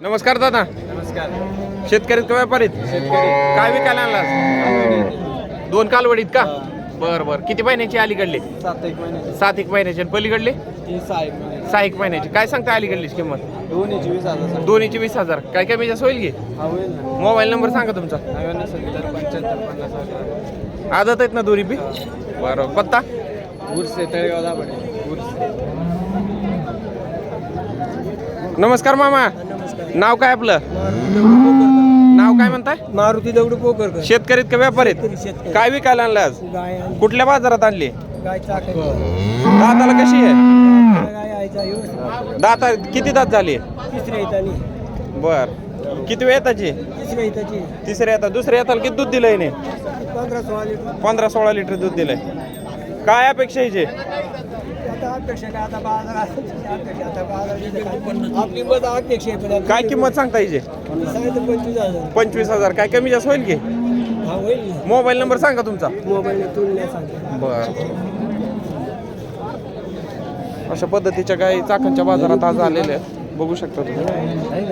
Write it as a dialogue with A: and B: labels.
A: नमस्कार दादा.
B: नमस्कार.
A: शेतकरी का व्यापारीत.
B: शेतकरी.
A: काय विकायला आणलास दोन कालवडीत का? बर बर. किती महिन्याची अलीकडली
B: सात एक महिन्याची.
A: सात एक महिन्याची. आणि पलीकडली?
B: सहा एक महिन्याची.
A: काय सांगता अलीकडलीच किंमत?
B: दोन्हीची वीस हजार
A: दोन्हीची वीस हजार. काय कमी जास्त होईल की? मोबाईल नंबर सांगा तुमचा. आदत आहेत ना दोन्ही बी? बरं. पत्ता?
B: उर्स तळेगाव
A: नमस्कार मामा. नाव काय आपलं? नाव काय म्हणताय?
B: मारुती दगडू पोकर
A: शेतकरीत का व्यापारीत
B: शेतकरी
A: काय विकायला आणलं आज?
B: गाय
A: कुठल्या बाजारात आणली?
B: गाय चाक
A: दाताला कशी आहे?
B: गाय आयचा
A: दाता किती दात झाली?
B: तिसऱ्या
A: बर. किती वेळ येताची?
B: तिसऱ्या येताची
A: तिसऱ्या येतात दुसऱ्या येताला किती दूध दिलंय ने
B: पंधरा सोळा लिटर.
A: पंधरा सोळा लिटर दूध दिलंय. काय अपेक्षा यायचे
B: काय आता बाजार अपेक्षा आता बाजार आपली मत अपेक्षा आहे पण आता
A: काय किंमत सांगता
B: सांगितलं पंचवीस हजार.
A: पंचवीस हजार. काय कमी जास्त होईल की?
B: हा होईल ना.
A: मोबाईल नंबर सांगा तुमचा.
B: मोबाईल
A: बर. अशा पद्धतीच्या काही चाकणच्या बाजारात आज आलेल्या आहेत. बघू शकता तुम्ही.